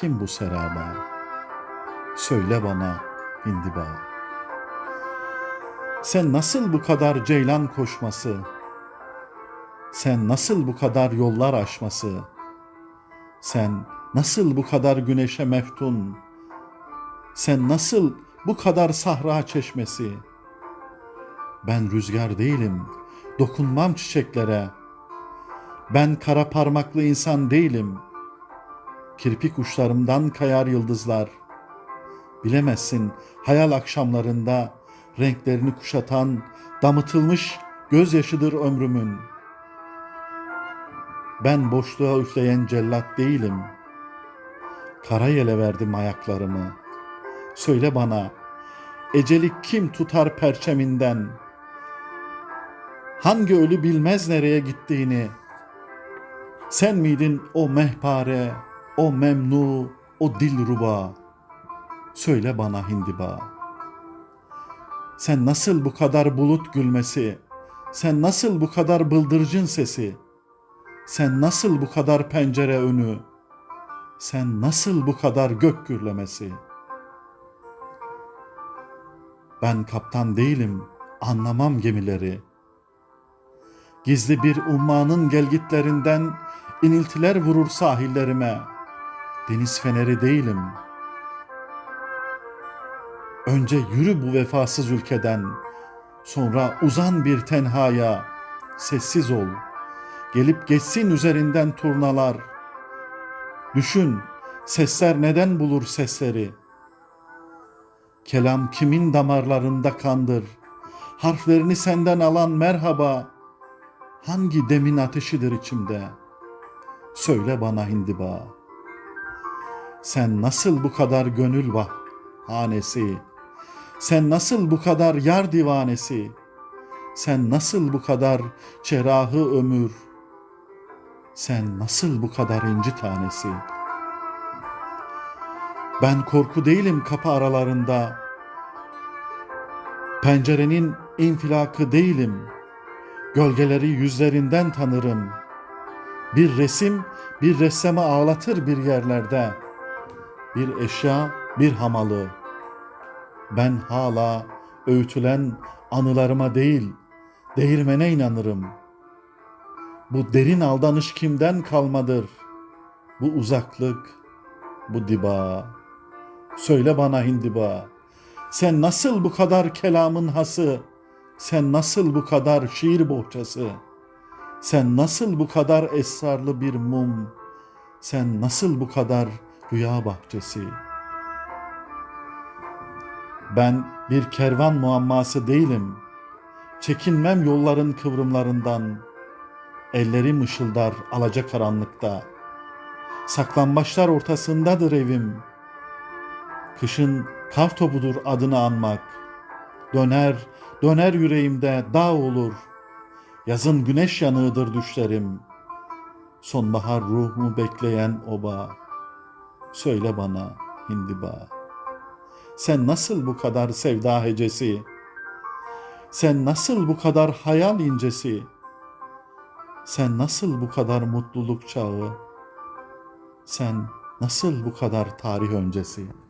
kim bu seraba? Söyle bana hindiba. Sen nasıl bu kadar ceylan koşması? Sen nasıl bu kadar yollar aşması? Sen nasıl bu kadar güneşe meftun? Sen nasıl bu kadar sahra çeşmesi? Ben rüzgar değilim, dokunmam çiçeklere. Ben kara parmaklı insan değilim. Kirpik uçlarımdan kayar yıldızlar. Bilemezsin hayal akşamlarında renklerini kuşatan damıtılmış gözyaşıdır ömrümün. Ben boşluğa üfleyen cellat değilim. Kara yele verdim ayaklarımı. Söyle bana, eceli kim tutar perçeminden? Hangi ölü bilmez nereye gittiğini? Sen miydin o mehpare, o memnu, o dilruba? Söyle bana hindiba. Sen nasıl bu kadar bulut gülmesi? Sen nasıl bu kadar bıldırcın sesi? Sen nasıl bu kadar pencere önü? Sen nasıl bu kadar gök gürlemesi? Ben kaptan değilim, anlamam gemileri. Gizli bir ummanın gelgitlerinden iniltiler vurur sahillerime. Deniz feneri değilim. Önce yürü bu vefasız ülkeden, sonra uzan bir tenhaya, sessiz ol. Gelip geçsin üzerinden turnalar. Düşün, sesler neden bulur sesleri? Kelam kimin damarlarında kandır? Harflerini senden alan merhaba, hangi demin ateşidir içimde? Söyle bana hindiba. Sen nasıl bu kadar gönül vah hanesi? Sen nasıl bu kadar yar divanesi? Sen nasıl bu kadar cerahı ömür? Sen nasıl bu kadar inci tanesi? Ben korku değilim kapı aralarında. Pencerenin infilakı değilim. Gölgeleri yüzlerinden tanırım. Bir resim bir ressama ağlatır bir yerlerde. Bir eşya bir hamalı. Ben hala öğütülen anılarıma değil, değirmene inanırım. Bu derin aldanış kimden kalmadır? Bu uzaklık, bu diba. Söyle bana hindiba, sen nasıl bu kadar kelamın hası, sen nasıl bu kadar şiir bohçası, sen nasıl bu kadar esrarlı bir mum, sen nasıl bu kadar rüya bahçesi. Ben bir kervan muamması değilim, çekinmem yolların kıvrımlarından, ellerim ışıldar alaca karanlıkta, saklambaçlar ortasındadır evim.'' Kışın kar topudur adını anmak. Döner, döner yüreğimde dağ olur. Yazın güneş yanığıdır düşlerim. Sonbahar ruhumu bekleyen oba. Söyle bana hindiba. Sen nasıl bu kadar sevda hecesi? Sen nasıl bu kadar hayal incesi? Sen nasıl bu kadar mutluluk çağı? Sen nasıl bu kadar tarih öncesi?''